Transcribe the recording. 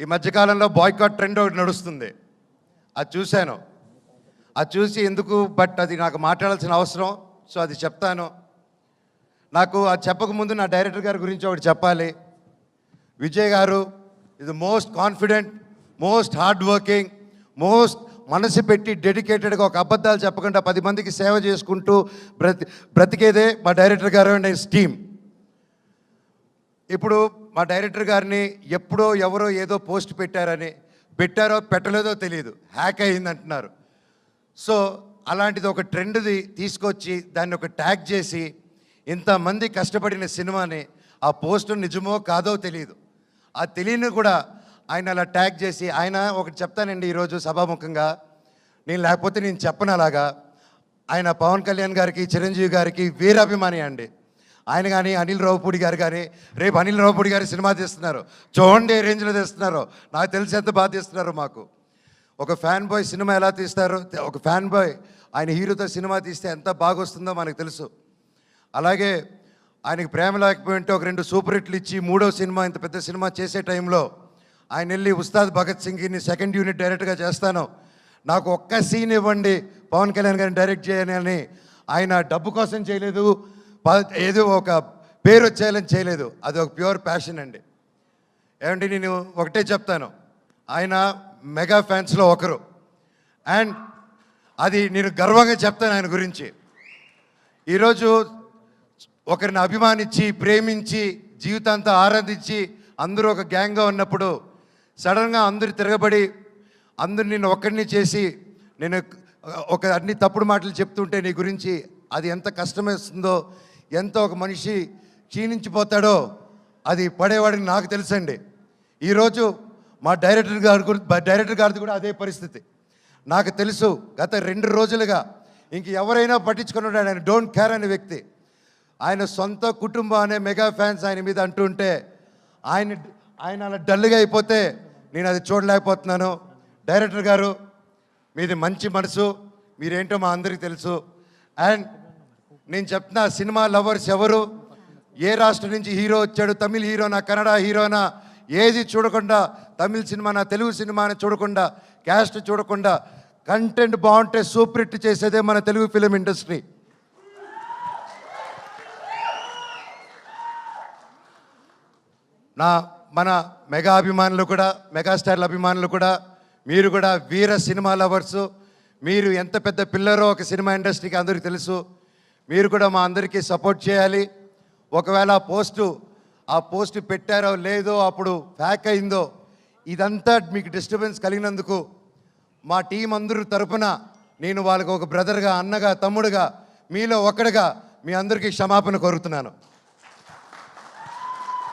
ఈ మధ్యకాలంలో boycott trend ఒకటి నడుస్తుంది. అది చూశాను. అది చూసి ఎందుకు బట్ అది నాకు మాట్లాడాల్సిన అవసరం సో అది చెప్తాను. నాకు అది చెప్పకముందు నా డైరెక్టర్ గారి గురించి ఒకటి చెప్పాలి. విజయ్ గారు ఇది most confident most hard working most మనసు పెట్టి డెడికేటెడ్గా ఒక అబద్ధాలు చెప్పకుండా పది మందికి సేవ చేసుకుంటూ బ్రతి బ్రతికేదే మా డైరెక్టర్ గారు అండ్ హిస్ టీమ్ ఇప్పుడు మా డైరెక్టర్ గారిని ఎప్పుడో ఎవరో ఏదో పోస్ట్ పెట్టారని పెట్టారో పెట్టలేదో తెలియదు. హ్యాక్ అయిందంటున్నారు సో అలాంటిది ఒక ట్రెండ్ది తీసుకొచ్చి దాన్ని ఒక ట్యాగ్ చేసి ఇంతమంది కష్టపడిన సినిమాని ఆ పోస్ట్ నిజమో కాదో తెలియదు. ఆ తెలియని కూడా ఆయన అలా ట్యాగ్ చేసి ఆయన ఒకటి చెప్తానండి ఈరోజు సభాముఖంగా నేను లేకపోతే నేను చెప్పను అలాగా. ఆయన పవన్ కళ్యాణ్ గారికి చిరంజీవి గారికి వీరాభిమాని అండి. ఆయన కానీ అనిల్ రావుపూడి గారు కానీ రేపు అనిల్ రావుపూడి గారి సినిమా తీస్తున్నారు. చూడండి రేంజ్లో తీస్తున్నారు. నాకు తెలిసి ఎంత బాగా తీస్తున్నారు మాకు. ఒక ఫ్యాన్ బాయ్ సినిమా ఎలా తీస్తారు? ఒక ఫ్యాన్ బాయ్ ఆయన హీరోతో సినిమా తీస్తే ఎంత బాగా వస్తుందో మనకు తెలుసు. అలాగే ఆయనకి ప్రేమ లేకపోయింటే ఒక రెండు సూపర్ హిట్లు ఇచ్చి మూడో సినిమా ఇంత పెద్ద సినిమా చేసే టైంలో ఆయన వెళ్ళి ఉస్తాద్ భగత్ సింగ్ని సెకండ్ యూనిట్ డైరెక్ట్గా చేస్తాను. నాకు ఒక్క సీన్ ఇవ్వండి. పవన్ కళ్యాణ్ గారిని డైరెక్ట్ చేయని ఆయన డబ్బు కోసం చేయలేదు. ఏదో ఒక పేరు వచ్చేయాలని చేయలేదు. అది ఒక ప్యూర్ ప్యాషన్ అండి. ఏమంటే నేను ఒకటే చెప్తాను. ఆయన మెగా ఫ్యాన్స్లో ఒకరు. అండ్ అది నేను గర్వంగా చెప్తాను ఆయన గురించి. ఈరోజు ఒకరిని అభిమానించి ప్రేమించి జీవితాంతా ఆరాధించి అందరూ ఒక గ్యాంగ్గా ఉన్నప్పుడు సడన్గా అందరు తిరగబడి అందరు నేను ఒక్కడిని చేసి నేను ఒక అన్ని తప్పుడు మాటలు చెప్తుంటే నీ గురించి అది ఎంత కష్టమేస్తుందో ఎంత ఒక మనిషి క్షీణించిపోతాడో అది పడేవాడిని నాకు తెలుసండి. ఈరోజు మా డైరెక్టర్ గారి డైరెక్టర్ గారిది కూడా అదే పరిస్థితి. నాకు తెలుసు గత రెండు రోజులుగా ఇంక ఎవరైనా పట్టించుకున్నాడు ఆయన డోంట్ కేర్ అనే వ్యక్తి. ఆయన సొంత కుటుంబం అనే మెగా ఫ్యాన్స్ ఆయన మీద అంటుంటే ఆయన ఆయన అలా డల్గా అయిపోతే నేను అది చూడలేకపోతున్నాను. డైరెక్టర్ గారు మీది మంచి మనసు మీరేంటో మా అందరికీ తెలుసు. అండ్ నేను చెప్తున్నా సినిమా లవర్స్ ఎవరు? ఏ రాష్ట్రం నుంచి హీరో వచ్చాడు? తమిళ హీరోనా కన్నడ హీరోనా? ఏది చూడకుండా తమిళ సినిమానా తెలుగు సినిమాని చూడకుండా క్యాస్ట్ చూడకుండా కంటెంట్ బాగుంటే సూపర్ హిట్ చేసేదే మన తెలుగు ఫిలిం ఇండస్ట్రీ. నా మన మెగా అభిమానులు కూడా మెగాస్టార్ల అభిమానులు కూడా మీరు కూడా వీర సినిమా లవర్సు. మీరు ఎంత పెద్ద పిల్లరో ఒక సినిమా ఇండస్ట్రీకి అందరికీ తెలుసు. మీరు కూడా మా అందరికీ సపోర్ట్ చేయాలి. ఒకవేళ పోస్టు ఆ పోస్ట్ పెట్టారో లేదో అప్పుడు ఫ్యాక్ అయిందో ఇదంతా మీకు డిస్టర్బెన్స్ కలిగినందుకు మా టీం అందరూ తరపున నేను వాళ్ళకు ఒక బ్రదర్గా అన్నగా తమ్ముడుగా మీలో ఒకడుగా మీ అందరికీ క్షమాపణ కోరుతున్నాను.